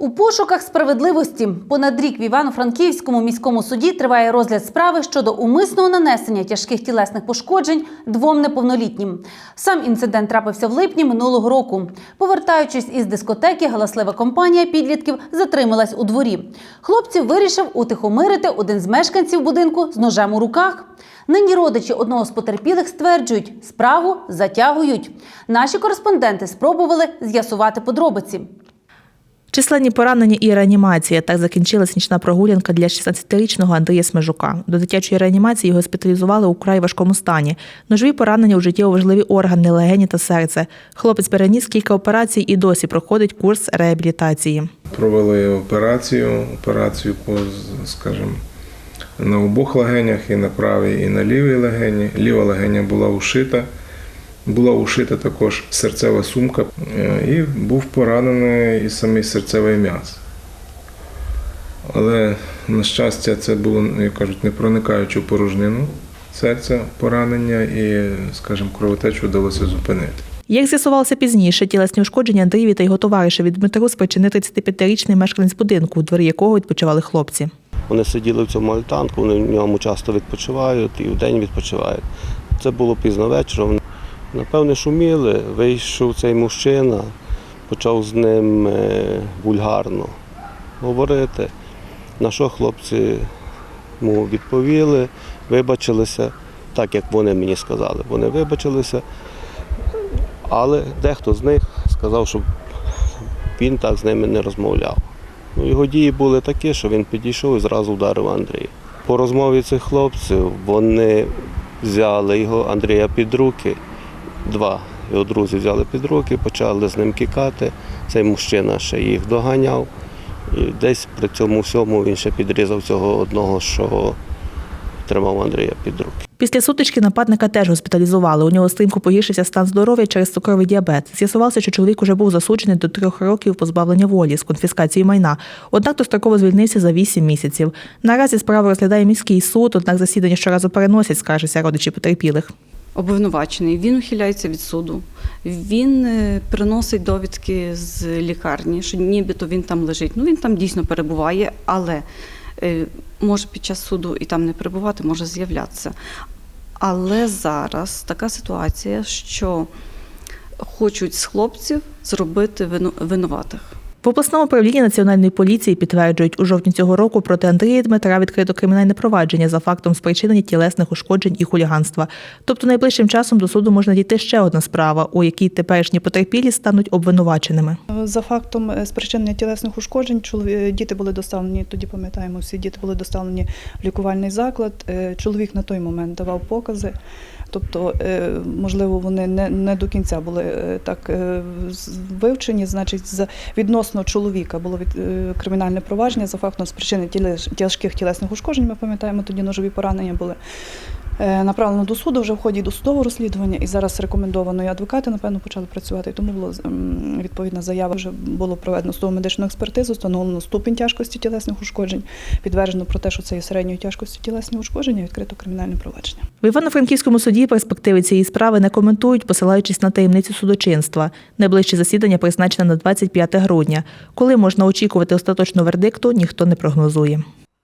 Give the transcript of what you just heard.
У пошуках справедливості понад рік в Івано-Франківському міському суді триває розгляд справи щодо умисного нанесення тяжких тілесних пошкоджень двом неповнолітнім. Сам інцидент трапився в липні минулого року. Повертаючись із дискотеки, галаслива компанія підлітків затрималась у дворі. Хлопців вирішив утихомирити один з мешканців будинку з ножем у руках. Нині родичі одного з потерпілих стверджують, справу затягують. Наші кореспонденти спробували з'ясувати подробиці. Численні поранення і реанімація. Так закінчилась нічна прогулянка для 16-річного Андрія Смежука. До дитячої реанімації його госпіталізували у край важкому стані. Ножові поранення у життєво важливі органи, легені та серце. Хлопець переніс кілька операцій і досі проходить курс реабілітації. Провели операцію, операцію по, скажімо, на обох легенях, і на правій, і на лівій легені. Ліва легеня була ушита. Була ушита також серцева сумка е, і був поранений і самий серцевий м'яз. Але, на щастя, це було, як кажуть, не проникаючи в порожнину серця поранення і, скажімо, кровотечу вдалося зупинити. Як з'ясувалося пізніше, тілесні ушкодження Андрієві та його товаришеві Дмитру спричинив 35-річний мешканець будинку, у дворі якого відпочивали хлопці. Вони сиділи в цьому альтанку, вони в ньому часто відпочивають і вдень відпочивають. Це було пізно вечором. Напевне, шуміли, вийшов цей мужчина, почав з ним е, вульгарно говорити. На що хлопці йому відповіли, вибачилися, так як вони мені сказали. Вони вибачилися, але дехто з них сказав, що він так з ними не розмовляв. Ну, його дії були такі, що він підійшов і зразу вдарив Андрія. По розмові цих хлопців вони взяли його Андрія під руки. Два його друзі взяли під руки, почали з ним кікати. Цей мужчина ще їх доганяв. І десь при цьому всьому він ще підрізав цього одного, що тримав Андрія під руки. Після сутички нападника теж госпіталізували. У нього стрімко погіршився стан здоров'я через цукровий діабет. З'ясувалося, що чоловік уже був засуджений до трьох років позбавлення волі з конфіскацією майна. Однак достроково звільнився за вісім місяців. Наразі справу розглядає міський суд, однак засідання щоразу переносять, скаржаться родичі потерпілих. Обвинувачений, він ухиляється від суду. Він е, приносить довідки з лікарні, що нібито він там лежить. Ну він там дійсно перебуває, але е, може під час суду і там не перебувати, може з'являтися. Але зараз така ситуація, що хочуть з хлопців зробити вину- винуватих. В обласному управлінні національної поліції підтверджують, у жовтні цього року проти Андрія Дмитра відкрито кримінальне провадження за фактом спричинення тілесних ушкоджень і хуліганства. Тобто найближчим часом до суду можна дійти ще одна справа, у якій теперішні потерпілі стануть обвинуваченими. За фактом е, спричинення тілесних ушкоджень, чолові- діти були доставлені, тоді пам'ятаємо, всі діти були доставлені в лікувальний заклад. Е, Чоловік на той момент давав покази. Тобто, е, можливо, вони не, не до кінця були е, так е, вивчені. Значить, за відносно чоловіка було від кримінальне провадження за фактом спричини тілес- тяжких тілесних ушкоджень. Ми пам'ятаємо, тоді ножові поранення були. Е, Направлено до суду вже в ході досудового розслідування, і зараз рекомендовано і адвокати, напевно, почали працювати. І тому була м, відповідна заява. Вже було проведено судово медичну експертизу, встановлено ступінь тяжкості тілесних ушкоджень, підтверджено про те, що це є середньої тяжкості тілесні ушкодження, відкрито кримінальне провадження. В Івано-Франківському суді перспективи цієї справи не коментують, посилаючись на таємницю судочинства. Найближче засідання призначене на 25 грудня. Коли можна очікувати остаточного вердикту, ніхто не прогнозує.